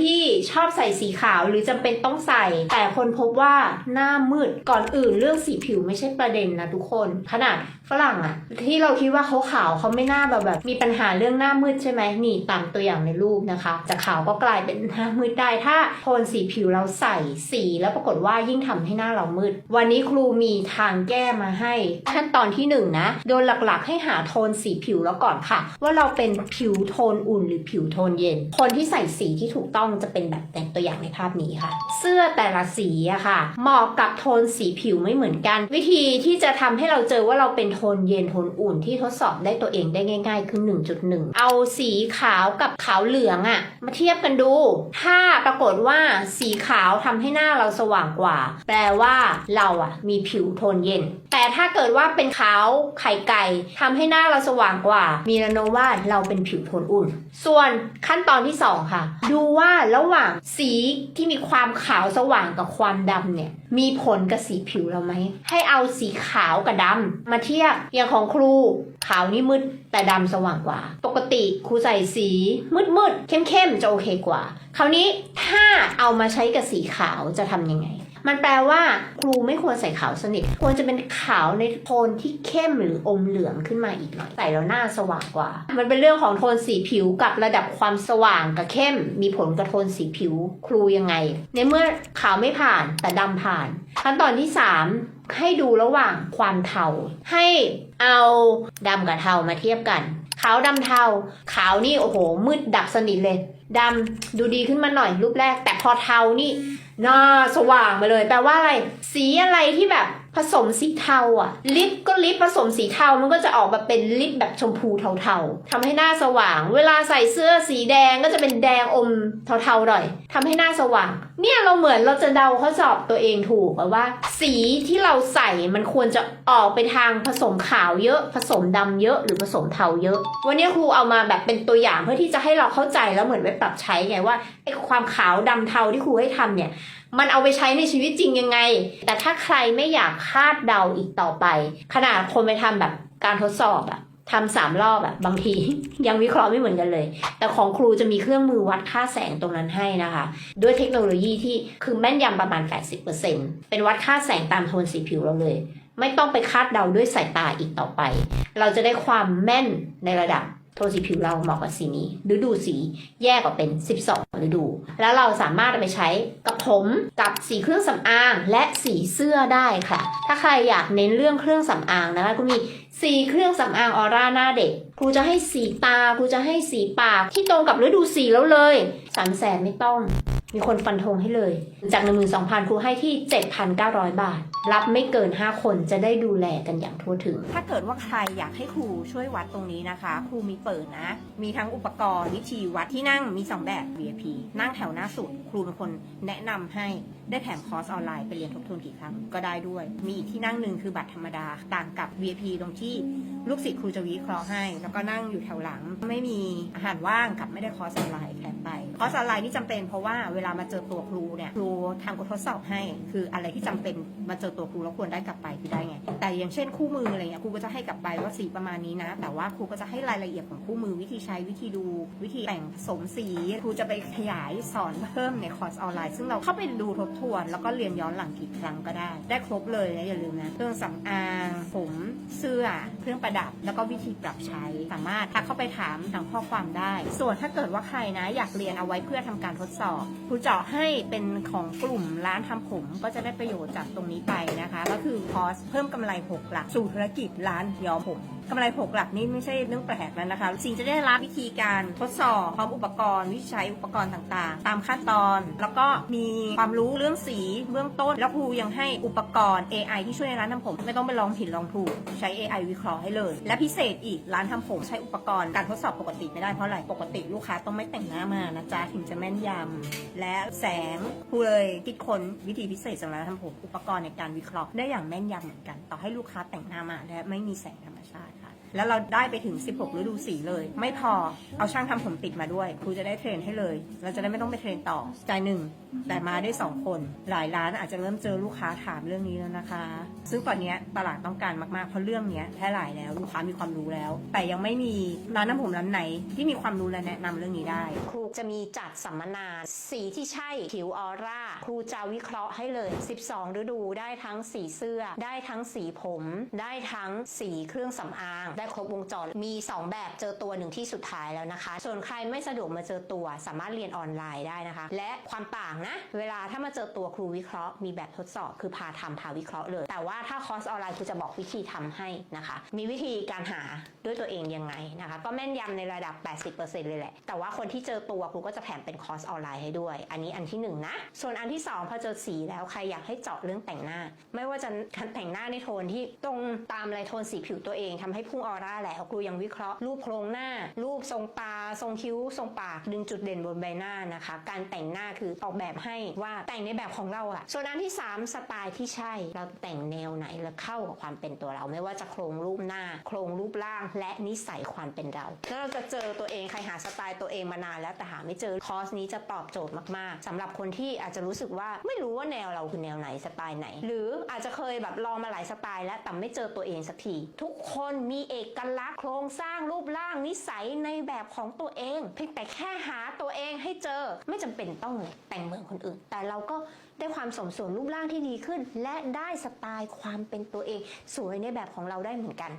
ที่ชอบใส่สีขาวหรือจำเป็นต้องใส่ แต่คนพบว่าหน้ามืดก่อนอื่นเรื่องสีผิวไม่ใช่ประเด็นนะทุกคน ขนาด ฝรั่งอะที่เราคิดว่าเขาขาวเขาไม่น่าแบบแบบ มีปัญหาเรื่องหน้ามืดใช่ไหมนี่ตามตัวอย่างในรูปนะคะจากขาวก็กลายเป็นหน้ามืดได้ถ้าโทนสีผิวเราใส่สี แล้วปรากฏว่ายิ่งทำให้หน้าเรามืด วันนี้ครูมีทางแก้มาให้ ขั้นตอนที่หนึ่งนะโดยหลักๆ ให้หาโทนสีผิวแล้วก่อนค่ะ ว่าเราเป็นผิวโทนอุ่นหรือผิวโทนเย็น คนที่ใส่สีที่ถูกต้องจะเป็นแบบแต่งตัวอย่างในภาพนี้ค่ะ เสื้อแต่ละสีอะค่ะเหมาะกับโทนสีผิวไม่เหมือนกัน วิธีที่จะทำให้เราเจอว่าเราเป็นโทนเย็นโทนอุ่นที่ทดสอบได้ตัวเองได้ง่าย ๆ คือ 1.1 เอาสีขาวกับขาวเหลืองอะมาเทียบกันดู ถ้าปรากฏว่าสีขาวทำให้หน้าเราสว่างกว่า แปลว่าเราอะมีผิวโทนเย็น แต่ถ้าเกิดว่าเป็นขาวไข่ไก่ทำให้หน้าเราสว่างกว่า มีแนวโน้ว่าเราเป็นผิวโทนอุ่น ส่วนขั้นตอนที่ 2 ค่ะ ดูว่าระหว่างสีที่มีความขาวสว่างกับความดำเนี่ยมีผลกับสีผิวเราไหมให้เอาสีขาวกับดำมาเทียบอย่างของครูขาวนี่มืดแต่ดำสว่างกว่า ปกติครูใส่สีมืดมืดๆเข้มๆจะโอเคกว่า คราวนี้ถ้าเอามาใช้กับสีขาวจะทำยังไง มันแปลว่าครูไม่ควรใส่ขาวสนิท ควรจะเป็นขาวในโทนที่เข้มหรืออมเหลืองขึ้นมาอีกหน่อย ใส่แล้วหน้าสว่างกว่า มันเป็นเรื่องของโทนสีผิวกับระดับความสว่างกับเข้ม มีผลกับโทนสีผิวครูยังไง ในเมื่อขาวไม่ผ่านแต่ดำผ่าน ขั้นตอนที่ 3 ให้ดูระหว่างความเทา ให้เอาดำกับเทามาเทียบกัน ขาวดำเทา ขาวนี่โอ้โหมืดดับสนิทเลย ดำดูดีขึ้นมาหน่อยรูปแรก แต่พอเทานี่หน้าสว่างมาเลย แปลว่าอะไร สีอะไรที่แบบ ผสมสีเทาอะ ลิปก็ลิปผสมสีเทามันก็จะออกมาเป็นลิปแบบชมพูเทาๆทำให้หน้าสว่าง เวลาใส่เสื้อสีแดงก็จะเป็นแดงอมเทาๆหน่อยทำให้หน้าสว่าง เนี่ยเราเหมือนเราจะเดาข้อสอบตัวเองถูกว่า สีที่เราใส่มันควรจะออกไปทางผสมขาวเยอะ ผสมดำเยอะหรือผสมเทาเยอะ วันนี้ครูเอามาแบบเป็นตัวอย่างเพื่อที่จะให้เราเข้าใจแล้วเหมือนไปปรับใช้ไงว่าไอ้ความขาวดำเทาที่ครูให้ทำเนี่ย มันเอาไปใช้ในชีวิตจริงยังไง แต่ถ้าใครไม่อยากคาดเดาอีกต่อไป ขนาดคนไปทำแบบการทดสอบอะทำสามรอบอะบางทียังวิเคราะห์ไม่เหมือนกันเลย แต่ของครูจะมีเครื่องมือวัดค่าแสงตรงนั้นให้นะคะ ด้วยเทคโนโลยีที่คือแม่นยำประมาณ 80%เป็นวัดค่าแสงตามโทนสีผิวเราเลย ไม่ต้องไปคาดเดาด้วยสายตาอีกต่อไป เราจะได้ความแม่นในระดับ โทนสีผิวเราเหมาะกับสีนี้ฤดูสีแยกออกเป็น 12ฤดู แล้วเราสามารถไปใช้กับผมกับสีเครื่องสำอางและสีเสื้อได้ค่ะ ถ้าใครอยากเน้นเรื่องเครื่องสำอางนะคะก็มีสีเครื่องสำอางออร่าหน้าเด็กครูจะให้สีตาครูจะให้สีปากที่ตรงกับฤดูสีแล้วเลยสามแสนไม่ต้อง มีคนฟันธงให้เลย จาก 12,000 ครูให้ที่ 7,900 บาท รับไม่เกิน 5 คนจะได้ดูแลกันอย่างทั่วถึง ถ้าเกิดว่าใครอยากให้ครูช่วยวัดตรงนี้นะคะ ครูมีเปิดนะ มีทั้งอุปกรณ์วิธีวัดที่นั่งมี 2 แบบ VIP นั่งแถวหน้าสุด ครูเป็นคนแนะนำให้ได้แถมคอร์สออนไลน์ไปเรียนทบทวนกี่ครั้งก็ได้ด้วย มีอีกที่นั่งหนึ่งคือบัตรธรรมดาต่างกับ VIP ตรงที่ลูกศิษย์ครูจะวิเคราะห์ให้ แล้วก็นั่งอยู่แถวหลัง ไม่มีอาหารว่างกับไม่ได้คอร์สออนไลน์แถมไปคอร์สออนไลน์นี่จำเป็นเพราะว่าเวลามาเจอตัวครูเนี่ยครูทำบททดสอบให้ คืออะไรที่จำเป็นมาเจอตัวครูแล้วควรได้กลับไปคือได้ไง แต่อย่างเช่นคู่มืออะไรเงี้ยครูก็จะให้กลับไปว่าสีประมาณนี้นะ แต่ว่าครูก็จะให้รายละเอียดของคู่มือวิธีใช้วิธีดู วิธีแต่งผสมสีครูจะไปขยายสอนเพิ่มในคอร์สออนไลน์ซึ่งเราเข้าไปดูทบทวน แล้วก็เรียนย้อนหลังกี่ครั้งก็ได้ ได้ครบเลยนะอย่าลืมนะเครื่องสำอางผมเสื้อเครื่องประดับ แล้วก็วิธีปรับใช้สามารถทักเข้าไปถามทางข้อความได้ ส่วนถ้าเกิดว่าใครนะ อยากเรียนเอาไว้เพื่อทำการทดสอบครูเจาะให้เป็นของกลุ่มร้านทำผมก็จะได้ประโยชน์จากตรงนี้ไปนะคะ ก็คือคอสเพิ่มกำไร 6 หลัก สู่ธุรกิจร้านย้อมผมกำไร 6 หลักนี่ไม่ใช่เรื่องแปลกแล้วนะคะ สิ่งจะได้รับวิธีการทดสอบพร้อมอุปกรณ์วิธีใช้อุปกรณ์ต่างๆ ตามขั้นตอน แล้วก็มีความรู้เรื่องสีเบื้องต้น แล้วครูยังให้อุปกรณ์ AI ที่ช่วยในร้านทำผม ไม่ต้องไปลองผิดลองถูก ใช้ AI วิเคราะห์ให้เลย และพิเศษอีกร้านทำผม ใช้อุปกรณ์การทดสอบปกติไม่ได้เพราะอะไรปกติลูกค้าต้องไม่แต่งหน้ามานะจ๊ะถึงจะแม่นยำและแสงครูเลยคิดค้นวิธีพิเศษสำหรับร้าทำผมอุปกรณ์ในการวิเคราะห์ได้อย่างแม่นยำเหมือนกัน ต่อให้ลูกค้าแต่งหน้ามาและไม่มีแสงธรรมชาติค่ะ แล้วเราได้ไปถึง 16 ฤดูสีเลย ไม่พอเอาช่างทำผมติดมาด้วยครูจะได้เทรนให้เลย เราจะได้ไม่ต้องไปเทรนต่อจ่ายหนึ่งแต่มาได้สองคน หลายร้านอาจจะเริ่มเจอลูกค้าถามเรื่องนี้แล้วนะคะ ซึ่งตอนนี้ตลาดต้องการมากๆเพราะเรื่องนี้แพร่หลายแล้วลูกค้ามีความรู้แล้ว แต่ยังไม่มีร้านน้ำผมร้านไหน ที่มีความรู้และแนะนำเรื่องนี้ได้ ครูจะมีจัดสัมมนาสีที่ใช่ผิวออร่า ครูจะวิเคราะห์ให้เลย 12 ฤดูได้ทั้งสีเสื้อ ได้ทั้งสีผม ได้ทั้งสีเครื่องสำอาง ได้ครบวงจร มี 2 แบบเจอตัวหนึ่งที่สุดท้ายแล้วนะคะ ส่วนใครไม่สะดวกมาเจอตัว สามารถเรียนออนไลน์ได้นะคะ และความต่างนะ เวลาถ้ามาเจอตัวครูวิเคราะห์ มีแบบทดสอบคือพาทำพาวิเคราะห์เลย แต่ว่าถ้าคอร์สออนไลน์ครูจะบอกวิธีทำให้นะคะ มีวิธีการหาด้วยตัวเองยังไงนะคะ ก็แม่นยำในระดับ 80%เลยแหละ แต่ว่าคนที่เจอตัวครูก็จะแถมเป็นคอร์สออนไลน์ให้ด้วยอันนี้อันที่หนึ่งนะ ส่วนอันที่สองพอเจอสีแล้วใครอยากให้เจาะเรื่องแต่งหน้า ไม่ว่าจะการแต่งหน้าในโทนที่ตรงตามลายโทนสีผิวตัวเองทำให้พุ่งออร่าแล้วครูยังวิเคราะห์รูปโครงหน้า รูปทรงตา ทรงคิ้ว ทรงปาก ดึงจุดเด่นบนใบหน้านะคะ การแต่งหน้าคือออกแบบให้ว่าแต่งในแบบของเราอะส่วนอันที่สามสไตล์ที่ใช่ เราแต่งแนวไหนแล้วเข้ากับความเป็นตัวเรา ไม่ว่าจะโครงรูปหน้า โครงรูปร่าง และนิสัยความเป็นเราแล้วเราจะเจอตัวเองใครหาสไตล์ตัวเองมานานแล้วแต่หาไม่เจอคอร์สนี้จะตอบโจทย์มาก ๆสำหรับคนที่อาจจะรู้สึกว่าไม่รู้ว่าแนวเราคือแนวไหนสไตล์ไหน หรืออาจจะเคยแบบลองมาหลายสไตล์แล้วแต่ไม่เจอตัวเองสักทีทุกคนมีเอกลักษณ์โครงสร้างรูปร่างนิสัยในแบบของตัวเองเพียงแต่แค่หาตัวเองให้เจอไม่จำเป็นต้องแต่งเหมือนคนอื่น แต่เราก็ได้ความสมส่วนรูปร่างที่ดีขึ้น และได้สไตล์ความเป็นตัวเอง สวยในแบบของเราได้เหมือนกัน